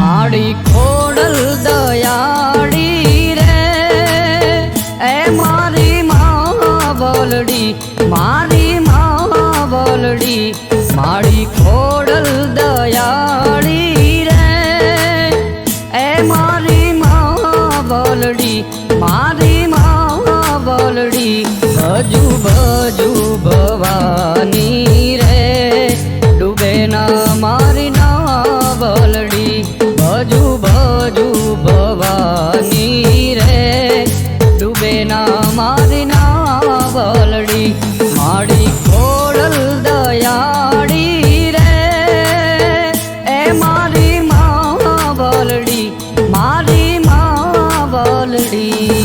માડી ખોડલ દયાળી રે. એ મારી મા બોલડી મારી મા બોલડી માડી ખોડલ દયાળી રે. એ મારી મા બોલડી મારી મા બોલડી ભજુ ભવા 里。